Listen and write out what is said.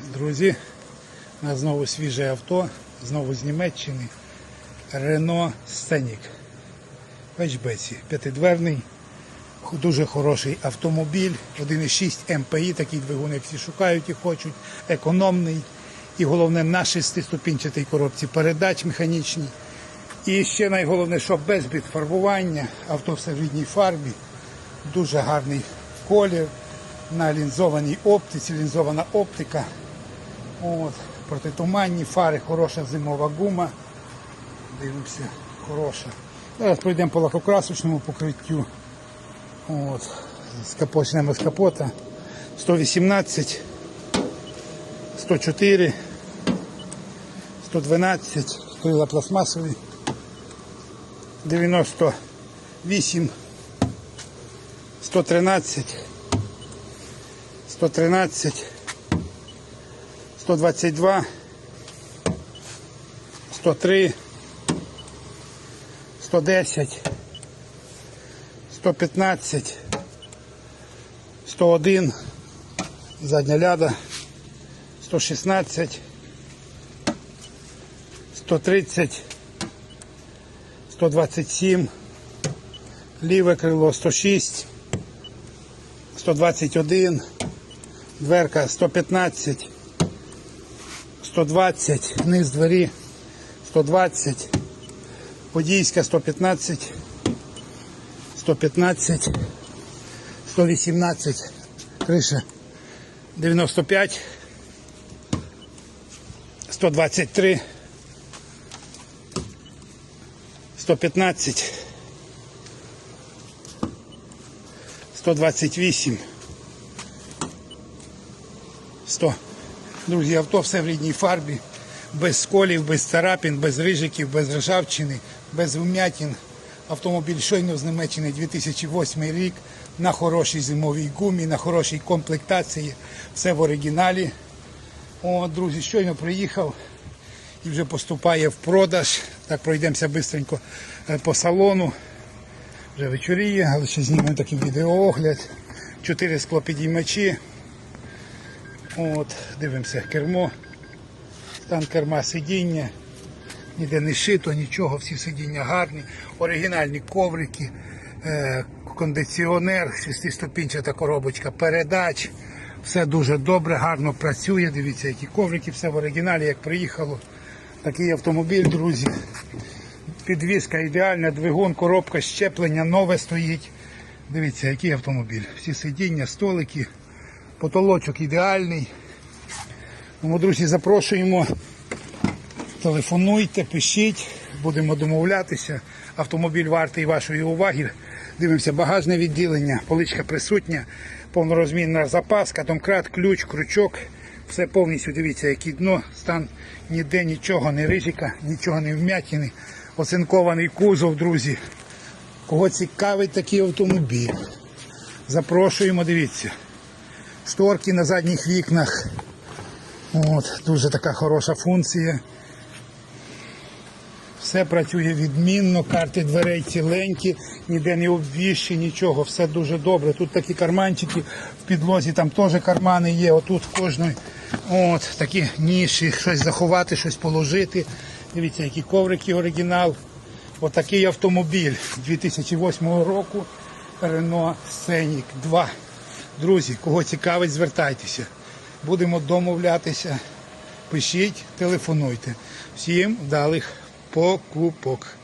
Друзі, у нас знову свіже авто, знову з Німеччини. Renault Scenic. Печбеці. П'ятидверний, дуже хороший автомобіль. 1,6 МПІ, такий двигун, як всі шукають і хочуть. Економний. І головне на шестиступінчатій коробці передач механічній. І ще найголовніше, що без підфарбування, авто в рідній фарбі, дуже гарний колір, на лінзованій оптиці, лінзована оптика. От, протитуманні фари, хороша зимова гума. Дивимося, хороша. Зараз пройдемо по лакокрасочному покриттю. От, почнемо з капота. 118, 104, 112, крила пластмасові. 98, 113, 113, 122, 103, 110, 115, 101, задня ляда, 116, 130, 127, ліве крило 106, 121, дверка 115, 120, низ двері 120, водійська 115, 115, 118, криша 95, 123, 115, 128, 100. Друзі, авто все в рідній фарбі, без сколів, без царапін, без рижиків, без ржавчини, без вмятин. Автомобіль щойно з Німеччини 2008 рік на хорошій зимовій гумі, на хорошій комплектації, все в оригіналі. О, друзі, щойно приїхав і вже поступає в продаж. Так пройдемося швидко по салону. Вже вечоріє, але ще знімемо такий відеоогляд. Чотири склопідіймачі. От, дивимося кермо. Стан керма сидіння. Ніде не шито, нічого, всі сидіння гарні. Оригінальні коврики, е, кондиціонер, шестиступінчата коробочка передач. Все дуже добре, гарно працює. Дивіться, які коврики, все в оригіналі, як приїхало. Такий автомобіль, друзі. Підвізка ідеальна, двигун, коробка, щеплення, нове стоїть. Дивіться, який автомобіль. Всі сидіння, столики, потолочок ідеальний. Тому, друзі, запрошуємо. Телефонуйте, пишіть, будемо домовлятися. Автомобіль вартий вашої уваги. Дивимося, багажне відділення, поличка присутня, повнорозмінна запаска, домкрат, ключ, крючок. Все повністю дивіться, який дно, стан ніде нічого, не рижика, нічого не вмятини. Оцинкований кузов, друзі. Кого цікавить такий автомобіль? Запрошуємо, дивіться. Шторки на задніх вікнах. От, дуже така хороша функція. Все працює відмінно, карти дверей ціленькі, ніде не обвіщі, нічого, все дуже добре. Тут такі карманчики в підлозі, там теж кармани є, отут в кожної от, такі ніші, щось заховати, щось положити. Дивіться, які коврики оригінал. Отакий автомобіль 2008 року Renault Scenic 2. Друзі, кого цікавить, звертайтеся. Будемо домовлятися. Пишіть, телефонуйте. Всім вдалих покупок.